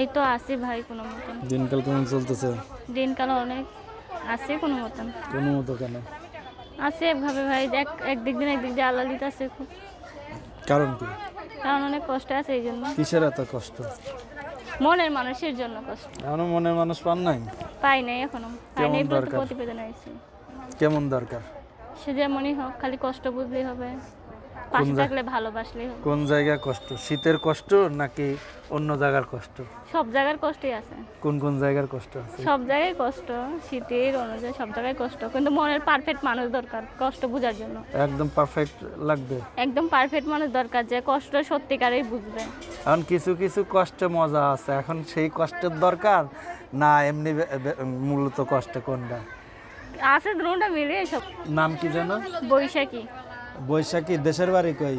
এই তো আছি ভাই কোনো মতন। দিনকাল কেমন চলতেছে? দিনকাল অনেক আছে কোনো মতন। কোনো মতো কেন? আছে এভাবে ভাই এক একদিক দিন একদিক দিয়ে আল্লাহ দিতেছে খুব। কারণ কি? কারণ অনেক কষ্ট আছে এই জন্য। কিসের এত কষ্ট? মনের মানুষের জন্য কষ্ট। এখনও মনের মানুষ পান নাই? পাই নাই এখনও। পাই নাই? প্রতিবেদন আইছি। কেমন দরকার? সে যেমনই হোক খালি কষ্ট বুঝলেই হবে। পাশে থাকলে ভালোবাসলেই হবে। কোন জায়গায় কষ্ট? শীতের কষ্ট নাকি অন্য জায়গার কষ্ট? সব জায়গার কষ্টই আছে। কোন কোন জায়গার কষ্ট আছে? সব জায়গায় কষ্ট শীতের অনুযায়ী সব জায়গায় কষ্ট কিন্তু মনের পারফেক্ট মানুষ দরকার কষ্ট বোঝার জন্য। একদম পারফেক্ট লাগবে। একদম পারফেক্ট মানুষ দরকার যে কষ্ট সত্যিকারেই বুঝবে। এখন কিছু কিছু কষ্টে মজা আছে এখন সেই কষ্টের দরকার? না এমনি মূলত কষ্ট কোনটা? আছে দুটা মিলে সব। নাম কি যেন? বৈশাখী। বৈশাখী দেশের বাড়ি কই?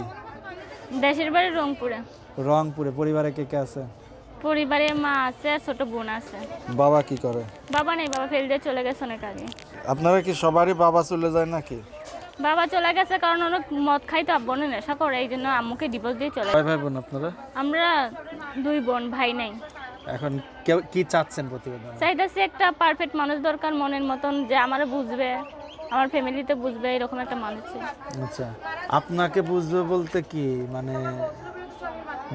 দেশের বাড়ি রংপুরে। রংপুরে পরিবারে কে কে আছে? পরিবারে মা আছে আর ছোট বোন আছে। বাবা কি করে? বাবা নেই বাবা ফেল দিয়ে চলে গেছে অনেক আগে। আপনারা কি সবারই বাবা চলে যায় নাকি? বাবা চলে গেছে কারণ অনেক মদ খাই খাইতো বোনে নেশা করে এই জন্য আম্মুকে ডিভোর্স দিয়ে চলে কয় ভাই বোন আপনারা? আমরা দুই বোন ভাই নাই। এখন কেউ কি চাচ্ছেন প্রতিবেদন? চাইতেছি একটা পারফেক্ট মানুষ দরকার মনের মতন যে আমারও বুঝবে আমার ফ্যামিলিতে বুঝবে এরকম একটা মানুষ চাই। আচ্ছা আপনাকে বুঝবে বলতে কি? মানে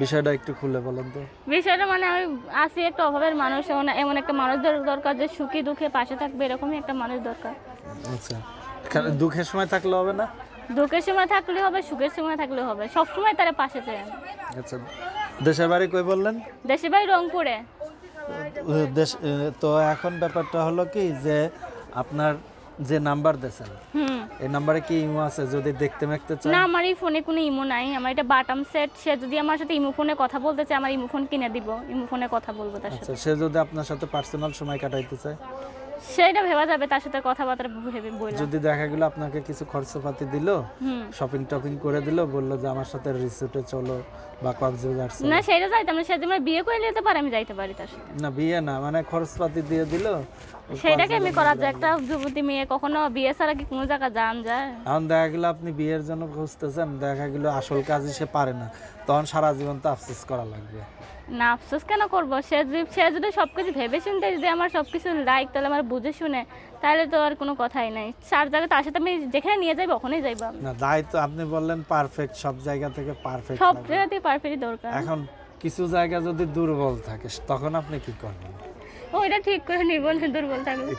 বিষয়টা একটু খুলে বলেন তো। বিষয়টা মানে আমি আছি একটা অভাবের মানুষ এমন একটা মানুষ দরকার যে সুখী দুঃখে পাশে থাকবে এরকমই একটা মানুষ দরকার। আচ্ছা দুঃখের সময় থাকলে হবে না? দুঃখের সময় থাকলে হবে সুখের সময় থাকলে হবে সব সময় তারা পাশে চাই আচ্ছা দেশের বাড়ি কই বললেন? দেশে ভাই রংপুরে। দেশ তো এখন ব্যাপারটা হলো কি যে আপনার যে নাম্বার হুম। এই নাম্বারে কি ইমো আছে যদি দেখতে মেখতে চান? না আমার এই ফোনে কোনো ইমো নাই। আমার এটা বাটাম সেট। সে যদি আমার সাথে ইমো ফোনে কথা বলতে চায় আমার ইমো ফোন কিনে দিব। ইমো ফোনে কথা বলব তার সাথে। আচ্ছা সে যদি আপনার সাথে পার্সোনাল সময় কাটাইতে চায়? সেটা ভেবা যাবে তার সাথে কথাবার্তা ভেবে বললাম। যদি দেখা গেল আপনাকে কিছু খরচপাতি দিল শপিং টপিং করে দিল বলল যে আমার সাথে রিসোর্টে চলো বা কক্সবাজার না সেটা যাইতাম না সেদিন বিয়ে করে নিতে পারে আমি যাইতে পারি তার সাথে। না বিয়ে না মানে খরচপাতি দিয়ে দিল সেটাকে আমি করা যায় একটা যুবতী মেয়ে কখনো বিয়ে ছাড়া কি কোনো জায়গা যান যায়? এখন দেখা গেল আপনি বিয়ের জন্য খুঁজতেছেন দেখা গেল আসল কাজই সে পারে না। তখন সারা জীবন তো আফসোস করা লাগবে। না আফসোস কেন করব? সে যদি সে যদি সব কিছু ভেবে শুনতে যদি আমার সব কিছু লাইক তাহলে আমার বুঝে শুনে তাহলে তো আর কোনো কথাই নাই। চার জায়গায় তার সাথে আমি যেখানে নিয়ে যাই ওখানেই যাইব। না দায়িত্ব আপনি বললেন পারফেক্ট সব জায়গা থেকে পারফেক্ট সব জায়গাতেই পারফেক্টই দরকার। এখন কিছু জায়গা যদি দুর্বল থাকে, তখন আপনি কি করবেন? ওইটা ঠিক করে নিব দুর্বল থাকবে